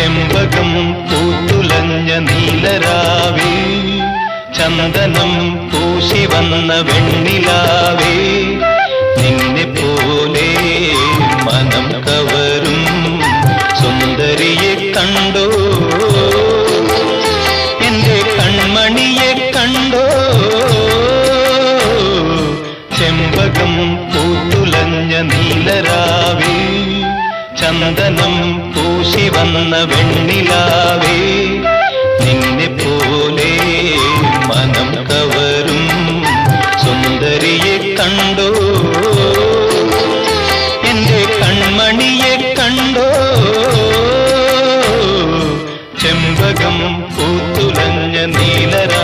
ചെമ്പകം പൂത്തുലഞ്ഞ നീലരാവേ ചന്ദനം പൂശി വന്ന വെണ്ണിലാവേ. നിന്നെ പോലെ മനം കവരും സുന്ദരിയെ കണ്ടോ? എന്റെ കൺമണിയെ കണ്ടോ? ചെമ്പകം പൂത്തുലഞ്ഞ നീലരാവേ ചന്ദനം പൂശി വന്ന വെണ്ണിലാവേ നിന്നെ പോലെ മനം കവരും സുന്ദരിയെ കണ്ടോ? എന്റെ കൺമണിയെ കണ്ടോ? ചെമ്പകം പൂത്തുലഞ്ഞ നീലര